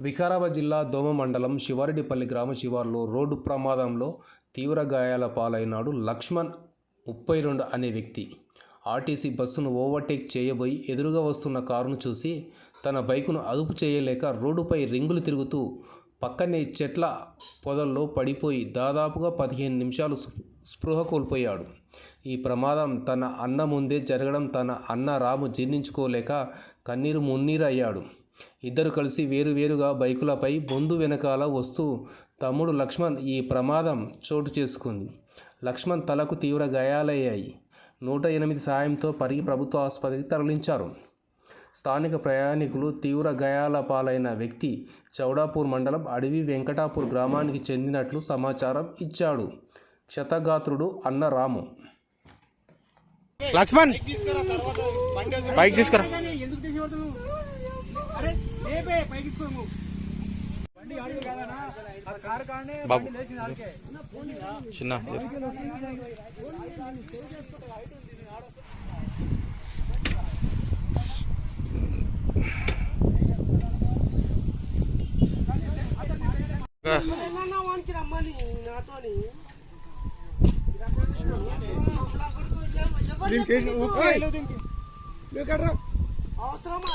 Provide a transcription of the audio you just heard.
వికారాబాద్ జిల్లా దోమ మండలం శివారెడ్డిపల్లి గ్రామ శివార్లో రోడ్డు ప్రమాదంలో తీవ్ర గాయాల పాలైనాడు లక్ష్మణ్ ముప్పై రెండు అనే వ్యక్తి. ఆర్టీసీ బస్సును ఓవర్టేక్ చేయబోయి ఎదురుగా వస్తున్న కారును చూసి తన బైకును అదుపు చేయలేక రోడ్డుపై రింగులు తిరుగుతూ పక్కనే చెట్ల పొదల్లో పడిపోయి దాదాపుగా పదిహేను నిమిషాలు స్పృహ కోల్పోయాడు. ఈ ప్రమాదం తన అన్న ముందే జరగడం తన అన్న రాము జీర్ణించుకోలేక కన్నీరు మున్నీరు అయ్యాడు ఇద్దరు కలిసి వేరువేరుగా బైకులపై బొందు వెనకాల వస్తూ తమ్ముడు లక్ష్మణ్ ఈ ప్రమాదం చోటు చేసుకుంది. లక్ష్మణ్ తలకు తీవ్ర గాయాలయ్యాయి. నూట ఎనిమిది సాయంతో పరిగి ప్రభుత్వ ఆసుపత్రికి తరలించారు. స్థానిక ప్రయాణికులు తీవ్ర గాయాల పాలైన వ్యక్తి చౌడాపూర్ మండలం అడవి వెంకటాపూర్ గ్రామానికి చెందినట్లు సమాచారం ఇచ్చాడు. క్షతగాత్రుడు అన్న రాము. లక్ష్మణ్! బైక్ తీసుకురా. బాబు. చిన్న దీనికి అవసరమా?